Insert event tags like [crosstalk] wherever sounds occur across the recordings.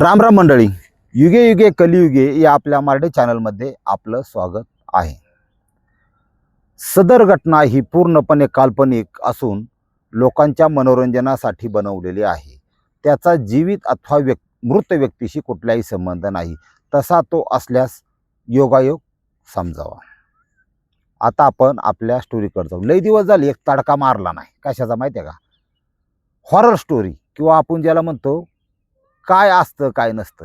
राम राम मंडळी युगे युगे कलियुगे या आपल्या मराठी चॅनलमध्ये आपलं स्वागत आहे. सदर घटना ही पूर्णपणे काल्पनिक असून लोकांच्या मनोरंजनासाठी बनवलेली आहे. त्याचा जीवित अथवा व्यक् मृत व्यक्तीशी कुठलाही संबंध नाही. तसा तो असल्यास योगायोग समजावा. आता आपण आपल्या स्टोरीकडे जाऊ. लई दिवस झाले एक तडका मारला नाही. कशाचा माहिती आहे का? हॉरर स्टोरी किंवा आपण ज्याला म्हणतो काय असतं काय नसतं.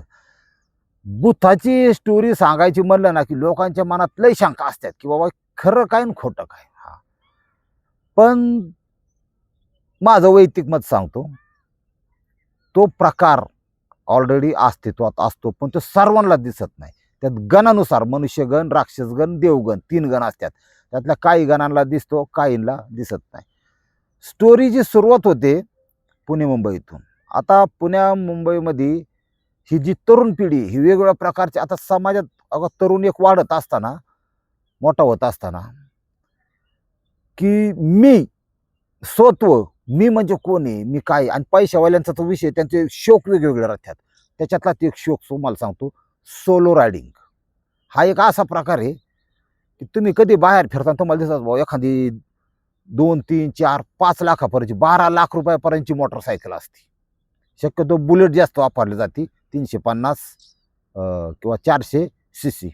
बुथाची स्टोरी सांगायची म्हणलं ना की लोकांच्या मनात लय शंका असतात की बाबा खरं काय आणि खोटं काय? हा. पण माझं वैयक्तिक मत सांगतो. तो प्रकार ऑलरेडी अस्तित्वात असतो पण तो सर्वांना दिसत नाही. त्यात गणानुसार मनुष्यगण राक्षसगण देवगण तीन गण असतात. त्यातल्या काही गणांना दिसतो काहींना दिसत नाही. स्टोरीची सुरुवात होते पुणे मुंबईतून आता पुण्या मुंबईमध्ये ही जी तरुण पिढी ही वेगवेगळ्या प्रकारची आता समाजात अगं तरुण एक वाढत असताना मोठा होत असताना की मी स्वत्व मी म्हणजे कोण आहे मी काय आणि पैशावाल्यांचा तो विषय त्यांचे शोक वेगवेगळे राहतात. त्याच्यातला ते एक शोक तुम्हाला सांगतो सोलो रायडिंग हा एक असा प्रकार आहे की तुम्ही कधी बाहेर फिरता तुम्हाला दिसत भाऊ एखादी दोन तीन चार पाच लाखापर्यंतची बारा लाख रुपयापर्यंतची मोटरसायकल असते. शक्यतो बुलेट जास्त वापरली जाते. तीनशे पन्नास किंवा चारशे सी सी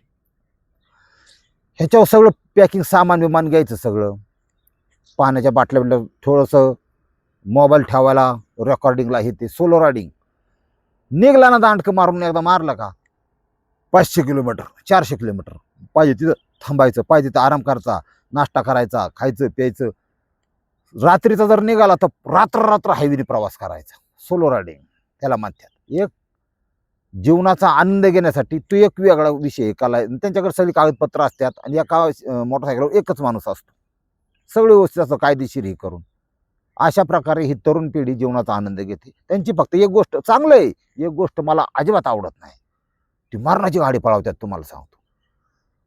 ह्याच्यावर सगळं पॅकिंग सामान विमान घ्यायचं सगळं. पाण्याच्या बाटल्या बिटल्या थोडंसं मोबाईल ठेवायला रेकॉर्डिंगला हे ते सोलो रायडिंग निघला ना दांडकं मारून एकदा मारलं का? पाचशे किलोमीटर चारशे किलोमीटर पाहिजे तिथं थांबायचं पाहिजे तिथं आराम करायचा नाश्ता करायचा खायचं प्यायचं. रात्रीचा जर निघाला तर रात्र रात्र हायवेने प्रवास करायचा. सोलो रायडिंग त्याला म्हणतात. एक जीवनाचा आनंद घेण्यासाठी तो एक वेगळा विषय आहे. कला त्यांच्याकडे सगळी कागदपत्र असतात आणि एका मोटरसायकलवर एकच माणूस असतो. सगळी व्यवस्थित असं कायदेशीर हे करून. अशा प्रकारे ही तरुण पिढी जीवनाचा आनंद घेते. त्यांची फक्त एक गोष्ट चांगलं आहे. एक गोष्ट मला अजिबात आवडत नाही. ती मरणाची गाडी पळवतात तुम्हाला सांगतो.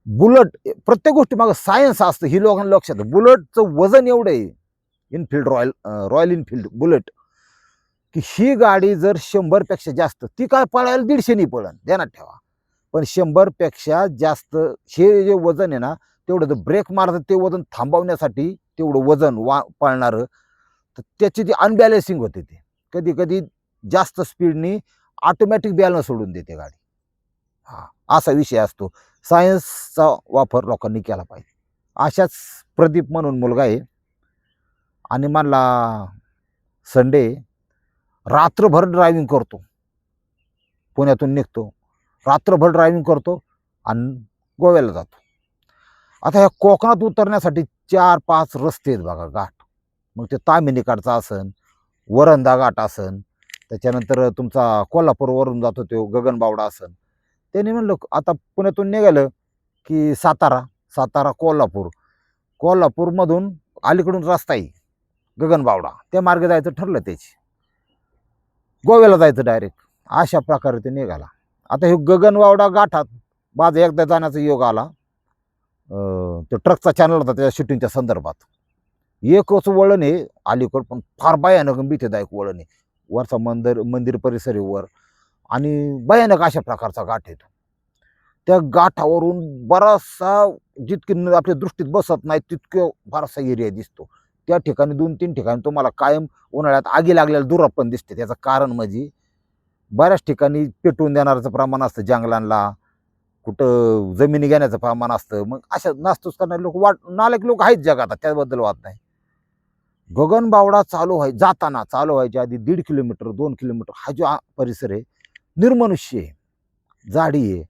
बुलट प्रत्येक गोष्टी मागं सायन्स असतं. ही लोकांना लक्षात बुलटचं वजन एवढं आहे. Enfield Royal Royal Enfield Bullet. की ही गाडी जर शंभरपेक्षा जास्त ती काय पळायला दीडशेनी पळन ध्यानात ठेवा. पण शंभरपेक्षा जास्त हे जे वजन आहे ना तेवढं जर ब्रेक मारतं ते वजन थांबवण्यासाठी तेवढं वजन वा पळणारं तर त्याची ती अनबॅलेन्सिंग होते ते कधी कधी जास्त स्पीडनी ऑटोमॅटिक बॅलन्स सोडून देते गाडी. हा असा विषय असतो. सायन्सचा वापर लोकांनी केला पाहिजे. अशाच प्रदीप म्हणून मुलगा आहे. आणि मला संडे रात्रभर ड्रायव्हिंग करतो. पुण्यातून निघतो. रात्रभर ड्रायव्हिंग करतो आणि गोव्याला जातो. आता ह्या कोकणात उतरण्यासाठी चार पाच रस्ते आहेत बघा घाट. मग ते तामिनीकडचा असन वरंदा घाट असन त्याच्यानंतर तुमचा कोल्हापूरवरून जातो तो गगनबावडा असन. त्यांनी म्हणलं आता पुण्यातून निघालं की सातारा सातारा कोल्हापूर. कोल्हापूरमधून अलीकडून रस्ता आहे गगनबावडा. त्या मार्गे जायचं ठरलं त्याची. गोव्याला जायचं डायरेक्ट अशा प्रकारे ते निघाला. आता हे गगनवावडा गाठात माझा एकदा जाण्याचा योग आला. तो ट्रकचा चॅनल होता त्याच्या शूटिंगच्या संदर्भात. एकच वळण आहे अलीकड पण फार भयानक भीतीदायक वळण आहे. वरचा मंदिर मंदिर परिसर वर आणि भयानक अशा प्रकारचा गाठ येतो त्या गाठावरून बराचसा जितकी न- आपल्या दृष्टीत बसत नाही तितकं बराचसा एरिया दिसतो. त्या ठिकाणी दोन तीन ठिकाणी तुम्हाला कायम उन्हाळ्यात आगी लागलेला दुराप पण दिसते. त्याचं कारण म्हणजे बऱ्याच ठिकाणी पेटवून देणारचं प्रमाण असतं जंगलांना. कुठं जमिनी घेण्याचं प्रमाण असतं. मग अशा नास्तूस करणारे लोक वाट नालायक लोक आहेत जगात. त्याबद्दल वाद नाही. गगनबावडा चालू व्हाय जाताना चालू व्हायच्या आधी दीड किलोमीटर दोन किलोमीटर हा जो परिसर आहे निर्मनुष्य आहे. जाडी आहे.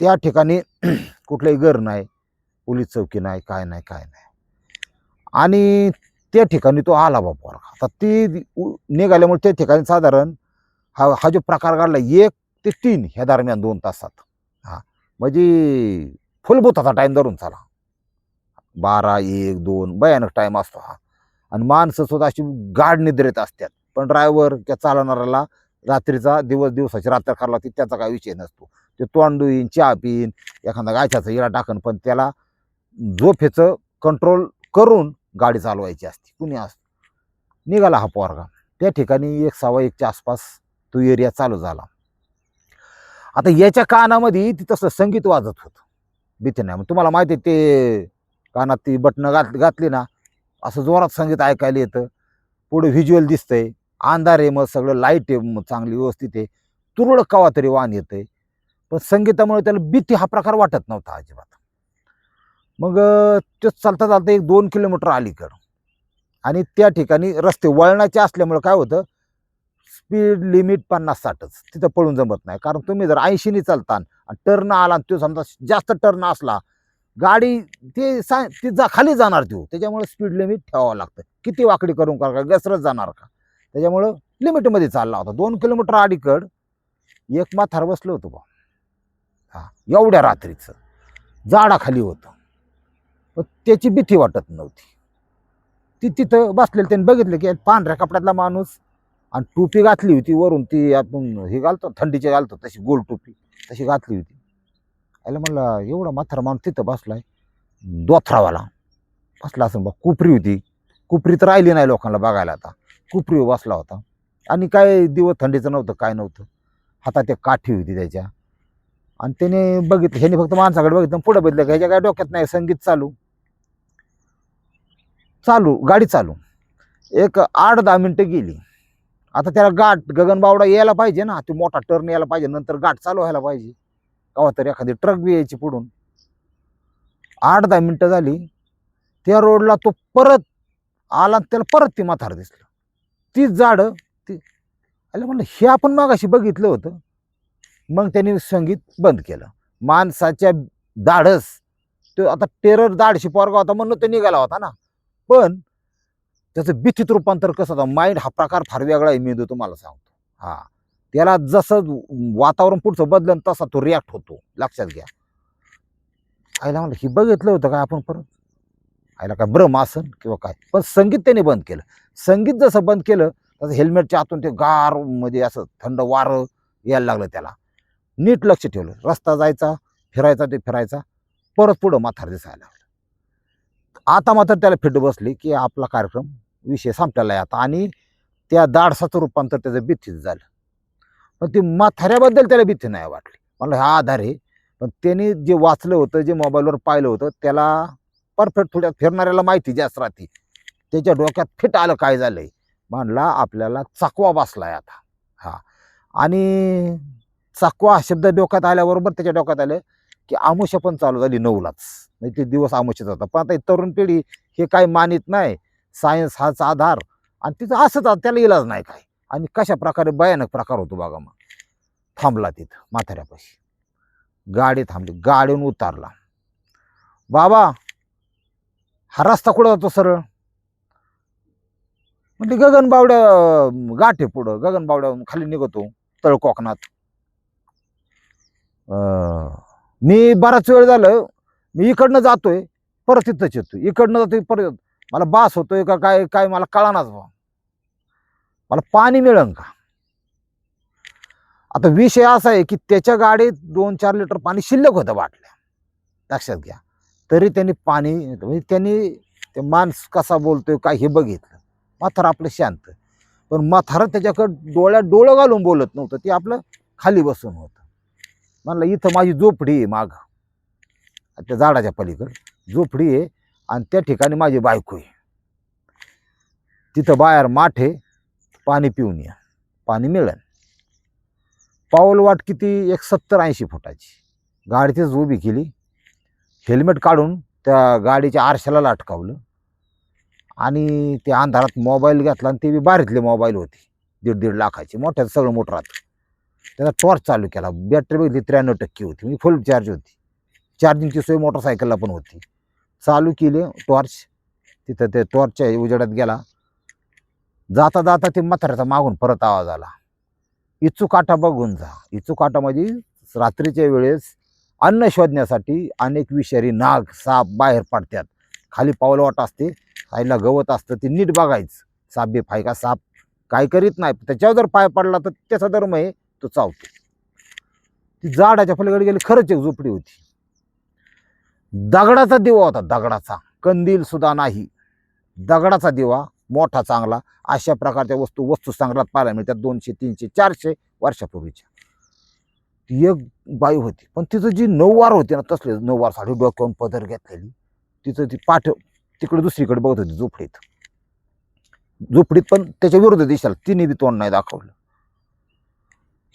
त्या ठिकाणी [clears throat] कुठलंही घर नाही. पोलीस चौकी नाही काय नाही काय नाही. आणि त्या ठिकाणी तो आला बापवर आता ती उ- निघाल्यामुळे त्या ठिकाणी साधारण हा हा जो प्रकार घडला एक ते तीन ह्या दरम्यान दोन तासात. हां. म्हणजे फुलभूताचा टाईम धरून चाला. बारा एक दोन भयानक टाईम असतो हा. आणि माणसं सुद्धा अशी गाढ निद्रेत असतात. पण ड्रायव्हर त्या चालवणाऱ्याला रात्रीचा दिवस दिवसाची रात्र करावं लागते त्याचा काही विषय नसतो. ते तोंड येईन चहा पिईन एखादा गायच्याचा इरा टाकन पण त्याला झोपेचं कंट्रोल करून गाडी चालवायची असते कुणी असतं निघाला हा पोरगा. त्या ठिकाणी एक सव्वा एकच्या आसपास तो एरिया चालू झाला. आता याच्या कानामध्ये ती तसं संगीत वाजत होतं. भीती नाही मग तुम्हाला माहिती आहे ते कानात ती बटणं घात घातली ना असं जोरात संगीत ऐकायला येतं. पुढे व्हिज्युअल दिसतंय. अंधार आहे मग सगळं लाइट आहे मग चांगली व्यवस्थित आहे. तुरळक कवा तरी वाहन येतंय. पण संगीतामुळे त्याला भीती हा प्रकार वाटत नव्हता अजिबात. मग ते चालता चालता एक दोन किलोमीटर अलीकडं. आणि त्या ठिकाणी रस्ते वळणाचे असल्यामुळं काय होतं स्पीड लिमिट पन्नास साठच. तिथं पळून जमत नाही. कारण तुम्ही जर ऐंशीने चालता टर्न आला आणि तो समजा जास्त टर्न असला गाडी ते सा ती जा खाली जाणार तो त्याच्यामुळे स्पीड लिमिट ठेवावं लागतं. किती वाकडी करून का घसरत जाणार का? त्याच्यामुळं लिमिटमध्ये चालला होता. दोन किलोमीटर अलीकड एक माथार बसलं होतं बा. हां एवढ्या रात्रीचं. झाडाखाली होतं. पण त्याची भीती वाटत नव्हती. ती तिथं बसलेलं त्यांनी बघितलं की पांढऱ्या कपड्यातला माणूस आणि टोपी घातली होती वरून ती आपण हे घालतो थंडीची घालतो तशी गोल टोपी तशी घातली होती. याला म्हणलं एवढा म्हातारा माणूस तिथं बसलाय दोथरावाला. बसला असं बा कुपरी होती. कुपरी तर राहिली नाही लोकांना बघायला आता. कुपरी बसला होता. आणि काय दिवस थंडीचं नव्हतं काय नव्हतं. हातात एक काठी होती त्याच्या. आणि त्याने बघितलं ह्याने फक्त माणसाकडे बघितलं पुढे बघितलं ह्याच्या काय डोक्यात नाही संगीत चालू. चालू गाडी चालू. एक आठ दहा मिनटं गेली. आता त्याला गाठ गगनबावडा यायला पाहिजे ना. तो मोठा टर्न यायला पाहिजे नंतर गाठ चालू व्हायला पाहिजे. कवा तर एखादी ट्रक बी यायची पुढून. आठ दहा मिनटं झाली. त्या रोडला तो परत आला आणि त्याला परत ती माथार दिसलं. तीच झाडं ती अरे म्हणलं हे आपण मागाशी बघितलं होतं. मग त्यांनी संगीत बंद केलं. माणसाच्या धाडस तो आता टेरर दाढशी पोरगा होता म्हणून तो निघाला होता ना. पण त्याचं भीतीत रूपांतर कसं होतं? माइंड हा प्रकार फार वेगळा आहे मेंदू तुम्हाला सांगतो. हा. त्याला जसं वातावरण पुढचं बदलन तसा तो रिॲक्ट होतो. लक्षात घ्या. आईला म्हणलं ही बघितलं होतं काय आपण परत? आईला काय भ्रम किंवा काय? पण संगीत त्याने बंद केलं. संगीत जसं बंद केलं तसं हेल्मेटच्या आतून ते गारमध्ये असं थंड वारं यायला लागलं त्याला. नीट लक्ष ठेवलं. रस्ता जायचा फिरायचा ते फिरायचा. परत पुढं माथार दिसायला लागलं आता मात्र त्याला फिट बसली की आपला कार्यक्रम विषय संपलेला आहे आता. आणि त्या दाडसाचं रूपांतर त्याचं भीतीत झालं. पण ती म्हाताऱ्याबद्दल त्याला भीती नाही वाटली. म्हणलं हा आधार आहे. पण त्याने जे वाचलं होतं जे मोबाईलवर पाहिलं होतं त्याला परफेक्ट थोड्या फिरणाऱ्याला माहिती जास्त राहते. त्याच्या डोक्यात फिट आलं काय झालंय? म्हणला आपल्याला चाकवा आहे आता. हा. आणि चाकवा हा शब्द डोक्यात आल्याबरोबर त्याच्या डोक्यात आलं. की आमुष्य पण चालू झाली नऊलाच. म्हणजे ते दिवस आमुष्य जातात पण आता तरुण पिढी हे काय मानित नाही. सायन्स हाच आधार. आणि तिथं असंच त्याला इलाज नाही काय आणि कशा प्रकारे भयानक प्रकार होतो बघा मग. थांबला तिथं म्हाताऱ्यापाशी गाडी थांबली. गाडीहून उतारला. बाबा हा रस्ता कुठं जातो सरळ? म्हणजे गगनबावड्या गाठे पुढं. गगनबावड्या खाली निघतो तळ कोकणात. मी बराच वेळ झालं मी इकडनं जातोय परत तिथंच येतो इकडनं जातोय परत मला बास होतोय का काय काय मला कळानाच बा मला पाणी मिळन का? आता विषय असा आहे की त्याच्या गाडीत दोन चार लिटर पाणी शिल्लक होतं बाटल्या. लक्षात घ्या. तरी त्यांनी पाणी म्हणजे त्यांनी ते माणूस कसा बोलतोय काय हे बघितलं. म्हातारं आपलं शांत. पण म्हातारं त्याच्याकडं डोळ्यात डोळं घालून बोलत नव्हतं. ते आपलं खाली बसून होतं. म्हणलं इथं माझी झोपडी आहे माग. त्या झाडाच्या पलीकडं. झोपडी आहे आणि त्या ठिकाणी माझी बायको आहे. तिथं बाहेर माठ आहे पाणी पिऊन या. पाणी मिळेल. पाऊल वाट किती? एक सत्तर ऐंशी फुटाची. गाडी तिथंच उभी केली. हेल्मेट काढून त्या गाडीच्या आरशाला लाटकावलं. आणि ते अंधारात मोबाईल घेतला आणि ते बी बारीतले मोबाईल होते. दीड दीड लाखाचे. मोठ्यात सगळं मोठं राहतं. त्याचा टॉर्च चालू केला. बॅटरी बघितली त्र्याण्णव टक्के होती. म्हणजे फुल चार्ज होती. चार्जिंगची सोय मोटरसायकलला पण होती. चालू केली टॉर्च तिथं ते टॉर्चच्या उजेडात गेला. जाता जाता ते म्हाताऱ्याचा मागून परत आवाज आला. इचू काटा बघून जा. इचू काटामध्ये म्हणजे रात्रीच्या वेळेस अन्न शोधण्यासाठी अनेक विषारी नाग साप बाहेर पडतात. खाली पावलवाट असते. साईडला गवत असतं. ते नीट बघायचं. साप बी फायका साप काय करीत नाही. त्याच्यावर जर पाय पडला तर त्याचा धर्म आहे. तो चावतो. ती झाडाच्या पलीकडे गेली खरंच एक झोपडी होती. दगडाचा दिवा होता दगडाचा. कंदील सुद्धा नाही. दगडाचा दिवा मोठा चांगला अशा प्रकारच्या वस्तू वस्तू संग्रहात पाहायला मिळतात दोनशे तीनशे चारशे वर्षापूर्वीच्या. ती एक बाई होती. पण तिचं जी नऊवार होती ना तसले नऊवार साडी डोक्यावरून पदर घेतलेली तिचं ती पाठ तिकडे दुसरीकडे बघत होती झोपडीत. झोपडीत पण त्याच्या विरुद्ध दिशाला तिने बी तोंड नाही दाखवलं.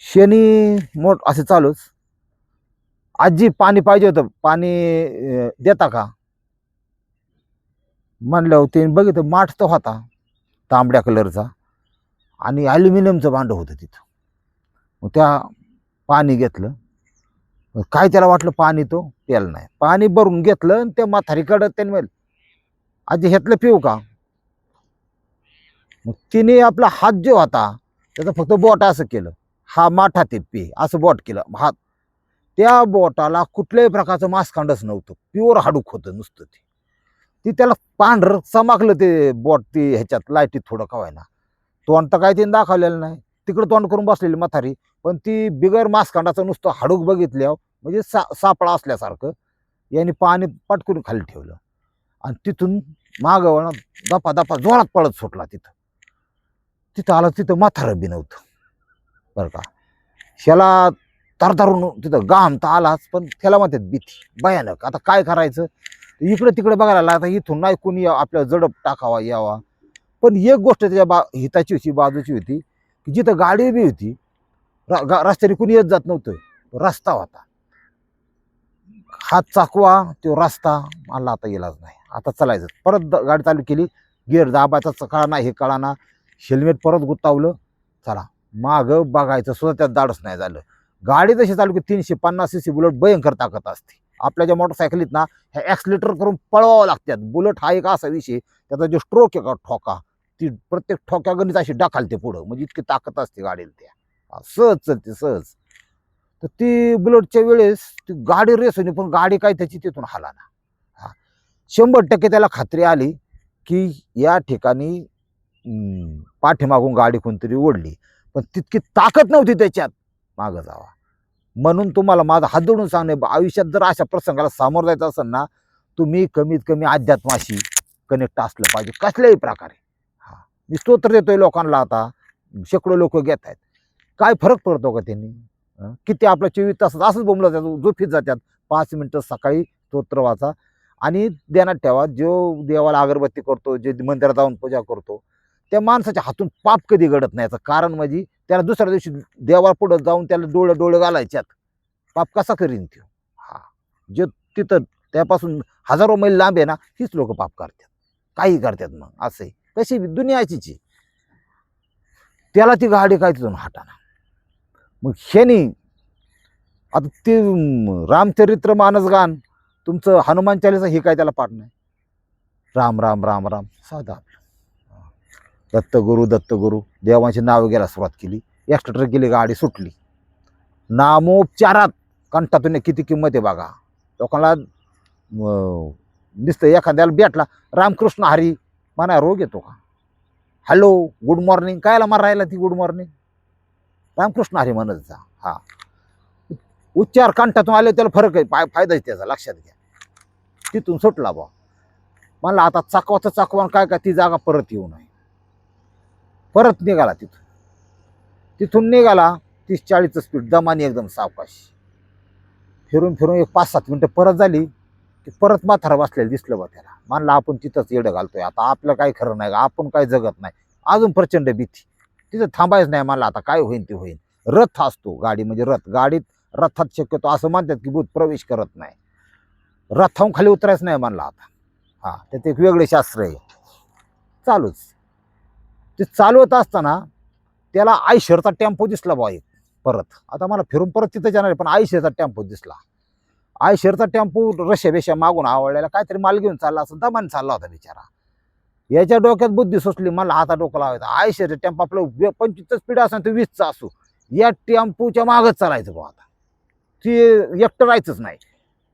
शनी मोठ असे चालूच. आजी पाणी पाहिजे होतं. पाणी देता का? म्हणलं ते बघितलं माठ तर होता तांबड्या कलरचा आणि ॲल्युमिनियमचं भांडं होतं तिथं. मग त्या पाणी घेतलं. काय त्याला वाटलं पाणी तो प्यायला नाही. पाणी भरून घेतलं आणि त्या म्हातारीकडं त्याने म्हणलं आजी ह्यातलं पिऊ का? मग तिने आपला हात जो होता त्याचं फक्त बोट असं केलं. हा माठा ते पे असं बोट केलं. हात त्या बोटाला कुठल्याही प्रकारचं मांसखंडच नव्हतं. प्युअर हाडूक होतं नुसतं ते. ती त्याला पांढरं चमाकलं ते बोट ती ह्याच्यात लाईटीत थोडं कवायना तोंड तर काय तिने दाखवलेलं नाही. तिकडं तोंड करून बसलेली म्हातारी पण ती बिगर मांसखंडाचं नुसतं हाडूक बघितल्यावर म्हणजे सा सापळा असल्यासारखं यांनी पाणी पटकून खाली ठेवलं. आणि तिथून मागं दपा दपा जोरात पळत सुटला तिथं. तिथं आलं तिथं म्हातारं बी नव्हतं. बरं का. ह्याला तरतरून तिथं गाम तर आलाच पण त्याला म्हणतात भीती भयानक. आता काय करायचं? इकडं तिकडे बघायला लागला आता इथून नाही कोणी आपल्या जडप टाकावा यावा. पण एक गोष्ट त्याच्या बा हिताची होती बाजूची होती की जिथं गाडी बी होती र- गा- रस्त्याने कुणी येत जात नव्हतं. रस्ता होता. हात चाकवा तो रस्ता मला आता इलाज नाही. आता चालायचं. परत गाडी चालू केली गिअर दाबायचा कळा ना हे कळा ना हेल्मेट परत गुतावलं चला. मागं बघायचं सुद्धा त्यात दाडच नाही झालं. गाडी तशी चालू की तीनशे पन्नास सी सी बुलेट भयंकर ताकद असते. आपल्या ज्या मोटरसायकलीत ना ह्या ॲक्सिलेटर करून पळवावं लागतात. बुलेट हा एक असा विषय त्याचा जो स्ट्रोक आहे का ठोका ती प्रत्येक ठोक्या गणित अशी डाखालते पुढं. म्हणजे इतकी ताकद असते गाडीला त्या. सहज चलते सहज. तर ती बुलेटच्या वेळेस ती गाडी रेस होती पण गाडी काय त्याची तिथून हाला ना. हा. शंभर टक्के त्याला खात्री आली की या ठिकाणी पाठीमागून गाडी कोणतरी ओढली. पण तितकी ताकद नव्हती त्याच्यात. मागं जावा. म्हणून तुम्हाला माझा हात जोडून सांगणे आयुष्यात जर अशा प्रसंगाला सामोरं जायचं असेल ना तुम्ही कमीत कमी अध्यात्माशी कनेक्ट असलं पाहिजे कसल्याही प्रकारे. हा. मी स्तोत्र देतोय लोकांना आता. शेकडो लोक घेत आहेत. काय फरक पडतो का त्यांनी? किती आपल्या चोवीस तासात असंच बोंबलं जातात झोपीत जातात. पाच मिनटं सकाळी स्तोत्र वाचा. आणि ध्यानात ठेवा. जो देवाला अगरबत्ती करतो जे मंदिरात जाऊन पूजा करतो त्या माणसाच्या हातून पाप कधी घडत नाही. याचं कारण म्हणजे त्याला दुसऱ्या दिवशी देवा पुढं जाऊन त्याला डोळं डोळं घालायच्यात. पाप कसा करीन त्यो? हा. जे तिथं त्यापासून हजारो मैल लांब आहे ना हीच लोक पाप करतात. काही करतात मग असे कशी दुनियाची त्याला ती गाडी काय तिथून हाटाना मग ह्यानी आता ते रामचरित्र मानस गान तुमचं हनुमान चालीसा हे काय त्याला पाठ नाही राम राम राम राम. साधा. दत्तगुरु दत्तगुरु. देवांची नावं घ्यायला सुरुवात केली. एक्स्ट्रा गेली गाडी सुटली. नामोपचारात कंठातून किती किंमत आहे बघा. लोकांना दिसतं एखाद्याला भेटला रामकृष्ण हरी म्हणा रोग येतो का? हॅलो गुड मॉर्निंग कायला मारायला ती गुड मॉर्निंग रामकृष्ण हरी म्हणत जा. हा. उच्चार कंठातून आले त्याला फरक आहे. फाय फायदा आहे त्याचा लक्षात घ्या. तिथून सुटला बा म्हणला आता चाकवाचं चाकवान काय का ती जागा परत येऊ नये. परत निघाला तिथून. तिथून निघाला तीस चाळीसचं स्पीड दमाने एकदम सावकाश. फिरून फिरून एक पाच सात मिनटं परत झाली की परत म्हातारा बसलेलं दिसलं बा त्याला. मानला आपण तिथंच येडं घालतोय. आता आपलं काय खरं नाही आपण काय जगत नाही. अजून प्रचंड भीती. तिथं थांबायच नाही मला आता काय होईन ते होईन. रथ असतो गाडी म्हणजे रथ. गाडीत रथात शक्यतो असं मानतात की भूत प्रवेश करत नाही. रथाहून खाली उतरायचं नाही मानला आता. हा त्यात एक वेगळे शास्त्र आहे. चालूच. ते चालवत असताना त्याला आयशरचा टेम्पो दिसला बा एक परत. आता मला फिरून परत तिथं जाणार आहे पण आयशरचा टेम्पो दिसला. आयशरचा टेम्पो रश्या बेशा मागून आवडलेला काहीतरी माल घेऊन चालला असं दमान चालला होता बिचारा. याच्या डोक्यात बुद्धी सुचली मला हाता डोकं लावायचा. आयशरचा टेम्पो आपलं वे- पंचवीसचं स्पीड असं तर वीसचा असू. या टेम्पोच्या मागच चालायचं बा आता. ते एकटं राहायचंच नाही.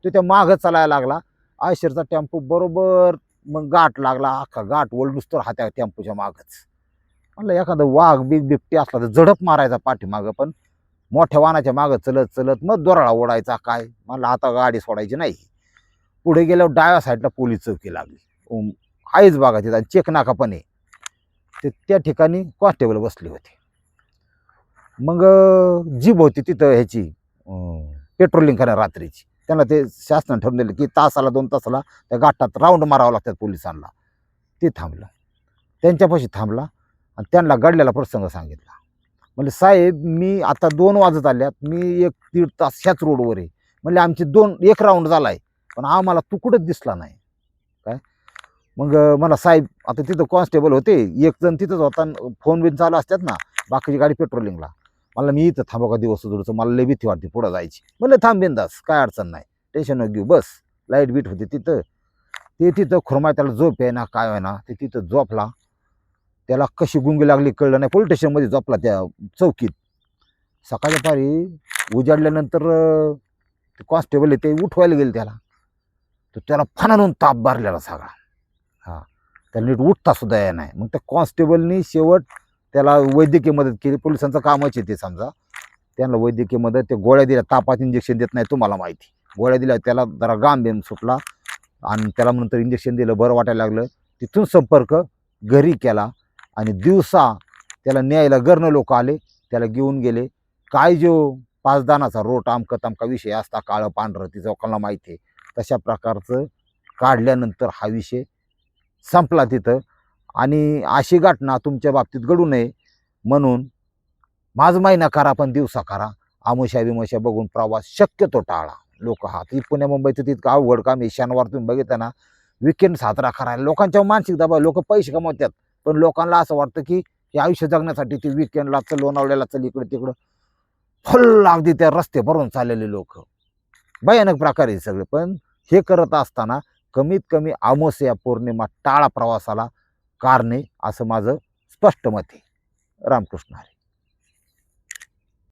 तो त्या मागं चालायला लागला. आयशरचा टेम्पो बरोबर मग गाठ लागला अख्खा गाठ ओलडूस तर हा त्या टेम्पोच्या मागच. म्हणलं एखादं वाघ बिग बिबटी असला तर झडप मारायचा पाठीमागं पण मोठ्या वाहनाच्या मागं चलत चलत मग दोराळा ओढायचा काय? म्हणलं आता गाडी सोडायची नाही. पुढे गेल्यावर डाव्या साईडला पोलीस चौकी लागली. आईच आहेच बघा तिथं आणि चेक नाका पण आहे. ते त्या ठिकाणी कॉन्स्टेबल बसले होते. मग जीभ जीप होती तिथं ह्याची पेट्रोलिंग करा रात्रीची. त्यांना ते शासनानं ठरवून दिलं की तासाला दोन तासाला त्या गाठात राऊंड मारावं लागतात पोलिसांना. ते थांबलं. त्यांच्यापाशी थांबला. आणि त्यांना घडलेला प्रसंग सांगितला. म्हणजे साहेब मी आता दोन वाजत आल्यात. मी एक दीड तास ह्याच रोडवर आहे. म्हणजे आमचे दोन एक राऊंड झाला आहे पण आम्हाला तू कुठंच दिसला नाही. काय? मग मला साहेब आता तिथं कॉन्स्टेबल होते. एक जण तिथंच होता फोन बिन चालू असतात ना बाकीची गाडी पेट्रोलिंगला. मला मी इथं थांबा का दिवस दुरचं मला लय भीती वाटते पुढं जायची. म्हणलं थांब बिंदास काय अडचण नाही. टेन्शन न घेऊ बस. लाइट बीट होती तिथं. ते तिथं खुरमाय त्याला झोप आहे ना काय आहे ना ते तिथं झोपला. त्याला कशी गुंगी लागली कळलं नाही. पोलीस स्टेशनमध्ये झोपला त्या चौकीत. सकाळच्या पारी उजाडल्यानंतर ते कॉन्स्टेबल आहे ते उठवायला गेले त्याला. तर त्याला फणानून ताप भरलेला सगळा. हां. त्याला नीट उठता सुद्धा या नाही. मग त्या कॉन्स्टेबलनी शेवट त्याला वैद्यकीय मदत केली. पोलिसांचं कामच आहे ते समजा. त्यांना वैद्यकीय मदत ते गोळ्या दिल्या. तापात इंजेक्शन देत नाही तुम्हाला माहिती. गोळ्या दिल्या त्याला जरा गाम बेम सुटला. आणि त्याला नंतर इंजेक्शन दिलं. बरं वाटायला लागलं. तिथून संपर्क घरी केला. आणि दिवसा त्याला न्यायला गरणं लोक आले त्याला घेऊन गेले. काय जो पाचदानाचा रोट आमका तमका विषय असता काळं पांढरं ती लोकांना माहिती आहे. तशा प्रकारचं काढल्यानंतर हा विषय संपला तिथं. आणि अशी घटना तुमच्या बाबतीत घडू नये म्हणून माझ महिना करा पण दिवसा करा. आमुषा विमोशा बघून प्रवास शक्यतो टाळा. लोक हा ती पुण्या मुंबईचं तितकं अवघड काम आहे. शनिवार तुम्ही बघितलं ना विकेंड साजरा करायला लोकांच्या मानसिक दबाव लोक पैसे कमवतात. पण लोकांना असं वाटतं की हे आयुष्य जगण्यासाठी ते विकेंडला चल लोणावळ्याला चल इकडं तिकडं फुल अगदी त्या रस्ते भरून चाललेले लोक. भयानक प्रकारे सगळे. पण हे करत असताना कमीत कमी आमोस या पौर्णिमा टाळा प्रवासाला कारणे असं माझं स्पष्ट मत आहे. रामकृष्ण हरी.